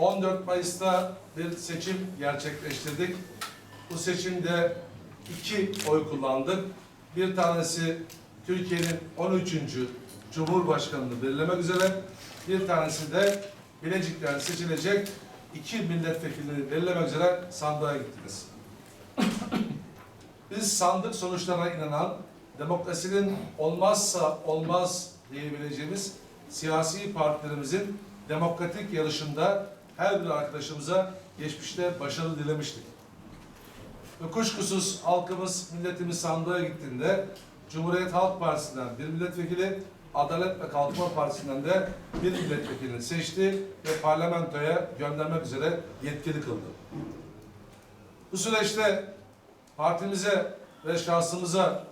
14 Mayıs'ta bir seçim gerçekleştirdik. Bu seçimde iki oy kullandık. Bir tanesi Türkiye'nin 13. Cumhurbaşkanını belirlemek üzere, bir tanesi de Bilecik'ten seçilecek iki milletvekilini belirlemek üzere sandığa gittiniz. Biz sandık sonuçlarına inanan, demokrasinin olmazsa olmaz diyebileceğimiz siyasi partilerimizin demokratik yarışında her bir arkadaşımıza geçmişte başarı dilemiştik. Ve kuşkusuz halkımız, milletimiz sandığa gittiğinde Cumhuriyet Halk Partisi'nden bir milletvekili, Adalet ve Kalkınma Partisi'nden de bir milletvekilini seçti ve parlamentoya göndermek üzere yetkili kıldı. Bu süreçte partimize ve şahsımıza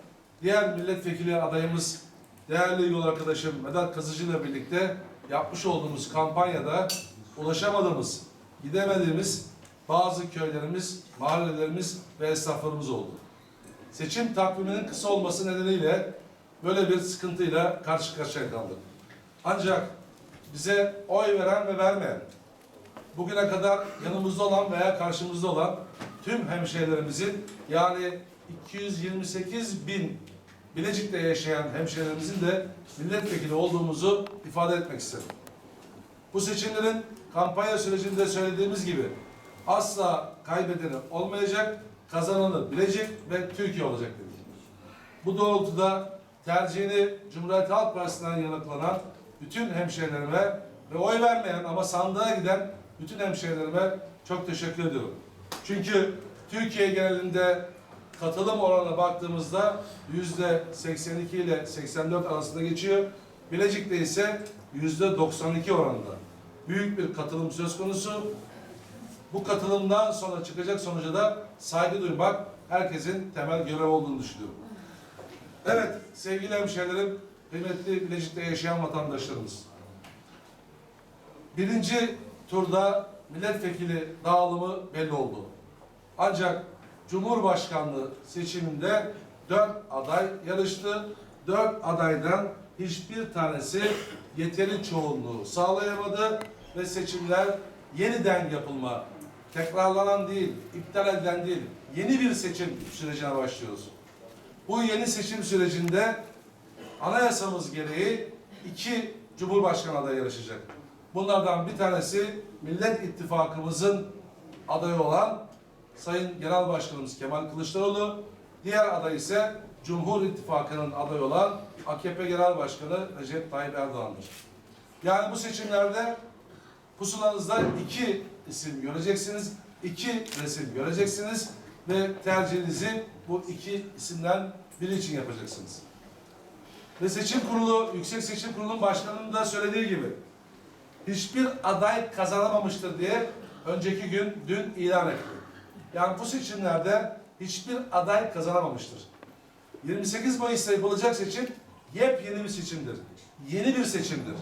diğer milletvekili adayımız değerli yol arkadaşım Vedat Kazıcı ile birlikte yapmış olduğumuz kampanyada ulaşamadığımız, gidemediğimiz bazı köylerimiz, mahallelerimiz ve esnaflarımız oldu. Seçim takviminin kısa olması nedeniyle böyle bir sıkıntıyla karşı karşıya kaldık. Ancak bize oy veren ve vermeyen, bugüne kadar yanımızda olan veya karşımızda olan tüm hemşehrilerimizin yani 228 bin Bilecik'te yaşayan hemşehrilerimizin de milletvekili olduğumuzu ifade etmek isterim. Bu seçimlerin kampanya sürecinde söylediğimiz gibi asla kaybedeni olmayacak, kazananı Bilecik ve Türkiye olacak dedik. Bu doğrultuda tercihini Cumhuriyet Halk Partisi'nden yanıklanan bütün hemşehrilerime ve oy vermeyen ama sandığa giden bütün hemşehrilerime çok teşekkür ediyorum. Çünkü Türkiye genelinde katılım oranına baktığımızda yüzde 82 ile 84 arasında geçiyor. Bilecik'te ise yüzde 92 oranında. Büyük bir katılım söz konusu. Bu katılımdan sonra çıkacak sonuca da saygı duymak herkesin temel görevi olduğunu düşünüyorum. Evet sevgili hemşehrilerim, kıymetli Bilecik'te yaşayan vatandaşlarımız. Birinci turda milletvekili dağılımı belli oldu. Ancak Cumhurbaşkanlığı seçiminde dört aday yarıştı. Dört adaydan hiçbir tanesi yeteri çoğunluğu sağlayamadı ve seçimler yeniden yapılma, tekrarlanan değil, iptal edilen değil, yeni bir seçim sürecine başlıyoruz. Bu yeni seçim sürecinde anayasamız gereği iki Cumhurbaşkanı adayı yarışacak. Bunlardan bir tanesi Millet İttifakımızın adayı olan Sayın Genel Başkanımız Kemal Kılıçdaroğlu, diğer aday ise Cumhur İttifakı'nın adayı olan AKP Genel Başkanı Recep Tayyip Erdoğan'dır. Yani bu seçimlerde pusulanızda iki isim göreceksiniz, iki resim göreceksiniz ve tercihinizi bu iki isimden biri için yapacaksınız. Ve seçim kurulu, Yüksek Seçim Kurulu'nun başkanının da söylediği gibi hiçbir aday kazanamamıştır diye önceki gün dün ilan etti. Yani bu seçimlerde hiçbir aday kazanamamıştır. 28 Mayıs'ta yapılacak seçim yepyeni bir seçimdir. Yeni bir seçimdir.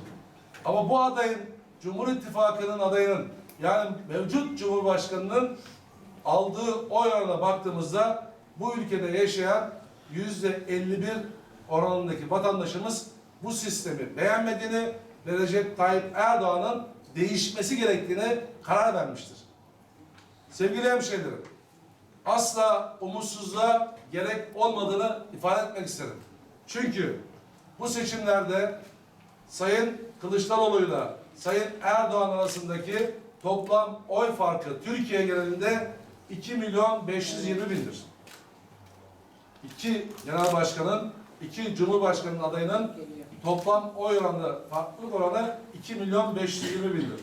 Ama bu adayın Cumhur İttifakı'nın adayının yani mevcut Cumhurbaşkanı'nın aldığı oy oranına baktığımızda bu ülkede yaşayan yüzde 51 oranındaki vatandaşımız bu sistemi beğenmediğini ve Recep Tayyip Erdoğan'ın değişmesi gerektiğini karar vermiştir. Sevgili hemşehrilerim, asla umutsuzluğa gerek olmadığını ifade etmek isterim. Çünkü bu seçimlerde Sayın Kılıçdaroğlu'yla Sayın Erdoğan arasındaki toplam oy farkı Türkiye genelinde 2 milyon 520 bindir. İki genel başkanın, iki cumhurbaşkanının adayının toplam oy oranı, farklılık oranı 2 milyon 520 bindir.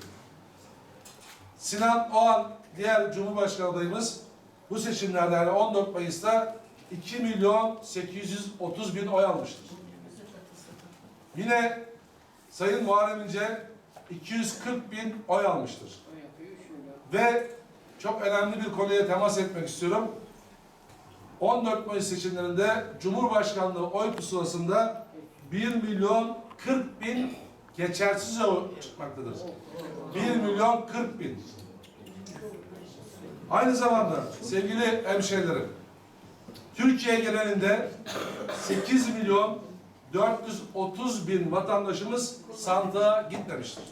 Sinan Oğan diğer Cumhurbaşkanı adayımız bu seçimlerde yani 14 Mayıs'ta 2 milyon 830 bin oy almıştır. Yine Sayın Muharrem İnce 240 bin oy almıştır. Ve çok önemli bir konuya temas etmek istiyorum. 14 Mayıs seçimlerinde Cumhurbaşkanlığı oy pusulasında 1 milyon 40 bin geçersiz oy çıkmaktadır. 1 milyon 40 bin. Aynı zamanda sevgili hemşehrilerim, Türkiye genelinde 8 milyon 430 bin vatandaşımız sandığa gitmemiştir.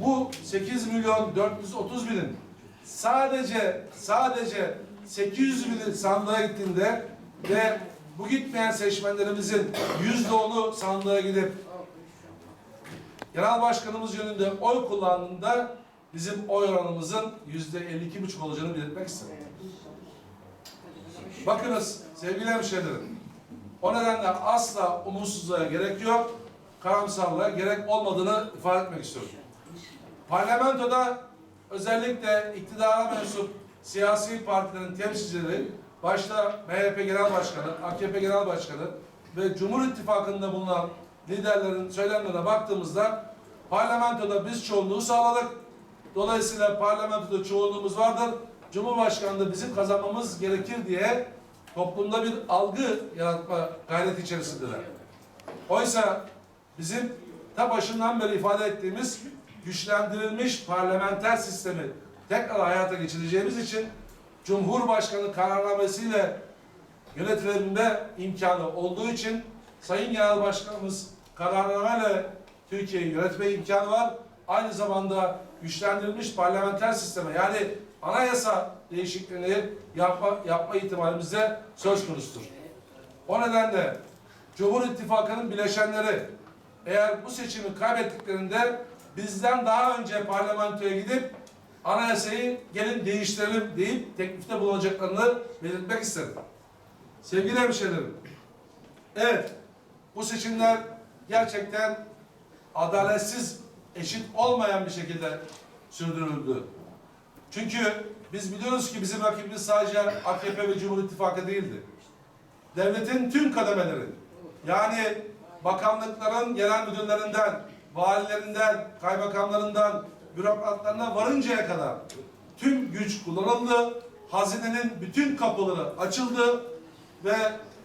Bu 8 milyon 430 binin sadece sadece 800 bini sandığa gittiğinde ve bu gitmeyen seçmenlerimizin yüzde onu sandığa gidip genel başkanımız yönünde oy kullandığında bizim oy oranımızın yüzde 52,5 olacağını belirtmek istedim. Bakınız sevgili hemşehrilerim, o nedenle asla umutsuzluğa gerek yok, karamsarlığa gerek olmadığını ifade etmek istiyorum. Parlamentoda özellikle iktidara mensup siyasi partilerin temsilcileri, başta MHP Genel Başkanı, AKP Genel Başkanı ve Cumhur İttifakı'nda bulunan liderlerin söylemlerine baktığımızda parlamentoda biz çoğunluğu sağladık. Dolayısıyla parlamentoda çoğunluğumuz vardır. Cumhurbaşkanlığı bizim kazanmamız gerekir diye toplumda bir algı yaratma gayreti içerisindeler. Oysa bizim ta başından beri ifade ettiğimiz güçlendirilmiş parlamenter sistemi tekrar hayata geçireceğimiz için Cumhurbaşkanı kararnamesiyle yönetilebilme imkanı olduğu için Sayın Genel Başkanımız kararnameyle Türkiye'yi yönetme imkanı var. Aynı zamanda güçlendirilmiş parlamenter sisteme yani anayasa değişikliğini yapma, yapma ihtimalimiz de söz konusudur. O nedenle Cumhur İttifakı'nın bileşenleri eğer bu seçimi kaybettiklerinde bizden daha önce parlamentoya gidip anayasayı gelin değiştirelim deyip teklifte bulunacaklarını belirtmek isterim. Sevgili hemşehrilerim, evet bu seçimler gerçekten adaletsiz, eşit olmayan bir şekilde sürdürüldü. Çünkü biz biliyoruz ki bizim rakibimiz sadece AKP ve Cumhur İttifakı değildi. Devletin tüm kademeleri, yani bakanlıkların genel müdürlerinden, valilerinden, kaymakamlarından, bürokratlarına varıncaya kadar tüm güç kullanıldı. Hazinenin bütün kapıları açıldı ve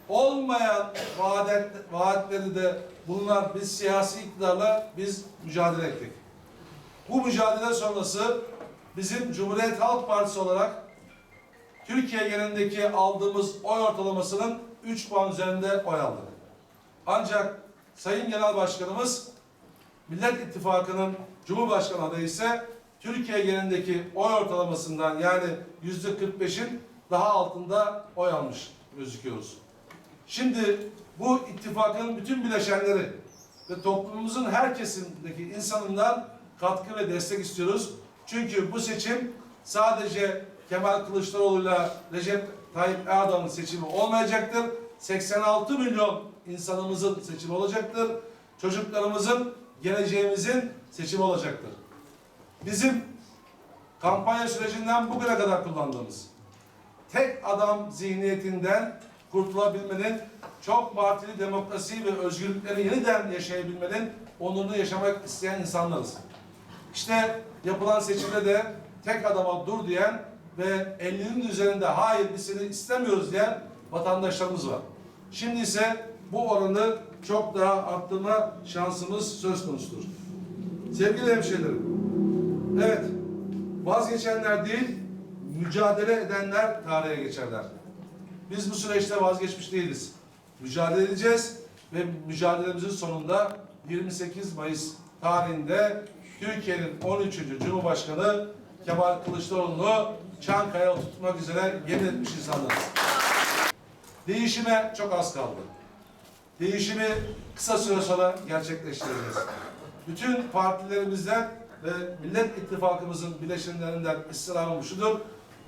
olmayan vaadet, vaatleri de bulunan biz siyasi iktidarla biz mücadele ettik. Bu mücadele sonrası bizim Cumhuriyet Halk Partisi olarak Türkiye genelindeki aldığımız oy ortalamasının 3 puan üzerinde oy aldık. Ancak Sayın Genel Başkanımız Millet İttifakı'nın Cumhurbaşkanı adayı ise Türkiye genelindeki oy ortalamasından yani yüzde 45'in daha altında oy almış gözüküyoruz. Şimdi bu ittifakın bütün bileşenleri ve toplumumuzun her kesimindeki insanından katkı ve destek istiyoruz. Çünkü bu seçim sadece Kemal Kılıçdaroğlu'yla Recep Tayyip Erdoğan'ın seçimi olmayacaktır. 86 milyon insanımızın seçimi olacaktır. Çocuklarımızın, geleceğimizin seçimi olacaktır. Bizim kampanya sürecinden bugüne kadar kullandığımız tek adam zihniyetinden kurtulabilmenin, çok partili demokrasi ve özgürlükleri yeniden yaşayabilmenin onurunu yaşamak isteyen insanlarız. İşte yapılan seçimde de tek adama dur diyen ve 50'nin üzerinde hayır biz seni istemiyoruz diyen vatandaşlarımız var. Şimdi ise bu oranı çok daha arttırma şansımız söz konusudur. Sevgili hemşehrilerim, evet vazgeçenler değil, mücadele edenler tarihe geçerler. Biz bu süreçte vazgeçmiş değiliz. Mücadele edeceğiz ve mücadelemizin sonunda 28 Mayıs tarihinde Türkiye'nin 13. Cumhurbaşkanı Kemal Kılıçdaroğlu'nu Çankaya oturtmak üzere yemin etmiş insanlarız. Değişime çok az kaldı. Değişimi kısa süre sonra gerçekleştireceğiz. Bütün partilerimizden ve Millet İttifakımızın bileşenlerinden ısrarım şudur.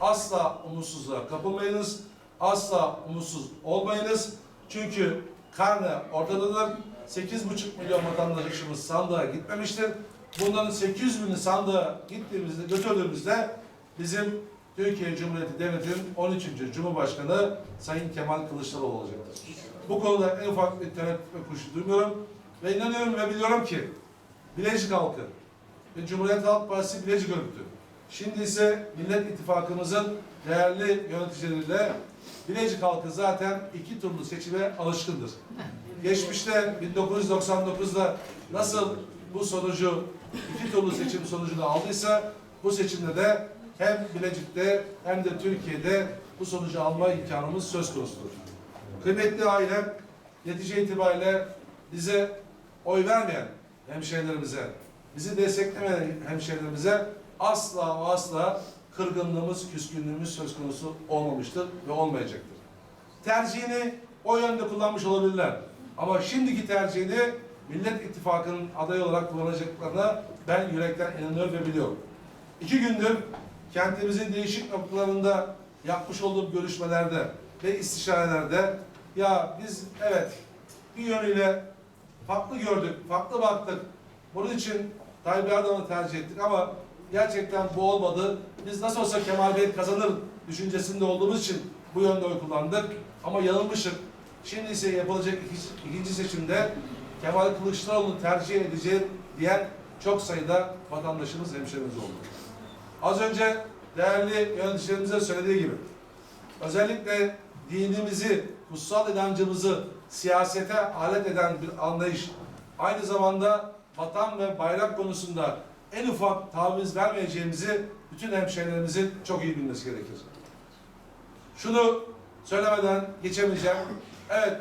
Asla umutsuzluğa kapılmayınız. Asla umutsuz olmayınız. Çünkü karne ortadadır. 8,5 milyon vatandaşımız sandığa gitmemiştir. Bunların 800 bini sandığa gittiğimizde, götürdüğümüzde bizim Türkiye Cumhuriyeti Devleti'nin 13. Cumhurbaşkanı Sayın Kemal Kılıçdaroğlu olacaktır. Bu konuda en ufak bir tereddüt ve kuşku duymuyorum. Ve inanıyorum ve biliyorum ki Bilecik halkı ve Cumhuriyet Halk Partisi Bilecik örgütü. Şimdi ise Millet İttifakımızın değerli yöneticileriyle Bilecik halkı zaten iki turlu seçime alışkındır. Geçmişte 1999'da nasıl bu sonucu iki turlu seçim sonucunu aldıysa bu seçimde de hem Bilecik'te hem de Türkiye'de bu sonucu alma imkanımız söz konusudur. Kıymetli ailem, netice itibariyle bize oy vermeyen hemşehrilerimize bizi desteklemeyen hemşehrilerimize asla ve asla kırgınlığımız, küskünlüğümüz söz konusu olmamıştır ve olmayacaktır. Tercihini o yönde kullanmış olabilirler. Ama şimdiki tercihini Millet İttifakı'nın adayı olarak kullanacaklarına ben yürekten inanıyorum ve biliyorum. İki gündür kentimizin değişik noktalarında yapmış olduğum görüşmelerde ve istişarelerde ya biz evet bir yönüyle farklı gördük, farklı baktık. Bunun için Tayyip Erdoğan'ı tercih ettik ama gerçekten bu olmadı. Biz nasıl olsa Kemal Bey kazanır düşüncesinde olduğumuz için bu yönde oy kullandık. Ama yanılmışık. Şimdi ise yapılacak ikinci, seçimde Kemal Kılıçdaroğlu'nu tercih edeceğim diyen çok sayıda vatandaşımız, hemşehrimiz oldu. Az önce değerli yöneticilerimize söylediği gibi özellikle dinimizi, kutsal inancımızı siyasete alet eden bir anlayış, aynı zamanda vatan ve bayrak konusunda en ufak taviz vermeyeceğimizi bütün hemşehrilerimizin çok iyi bilmesi gerekir. Şunu söylemeden geçemeyeceğim. Evet,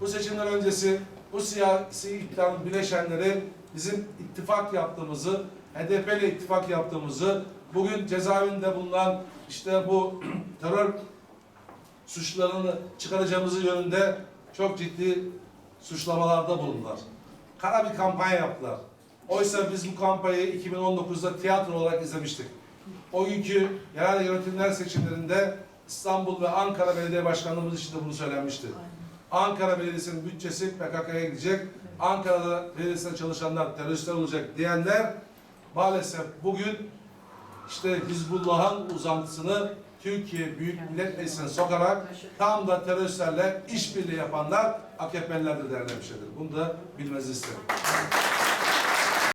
bu seçimler öncesi bu siyasi iktidarın bileşenleri bizim ittifak yaptığımızı, HDP ile ittifak yaptığımızı, bugün cezaevinde bulunan işte bu terör suçlarını çıkaracağımızı yönünde çok ciddi suçlamalarda bulundular. Kara bir kampanya yaptılar. Oysa biz bu kampanyayı 2019'da tiyatro olarak izlemiştik. O günkü yerel yönetimler seçimlerinde İstanbul ve Ankara Belediye Başkanlığımız için de bunu söylenmişti. Ankara Belediyesi'nin bütçesi PKK'ya gidecek. Ankara'da belediyesinde çalışanlar teröristler olacak diyenler maalesef bugün işte Hizbullah'ın uzantısını Türkiye Büyük Millet Meclisi'ne sokarak tam da teröristlerle işbirliği yapanlar AKP'lilerdir hemşehrilerim. Bunu da bilmenizi isterim.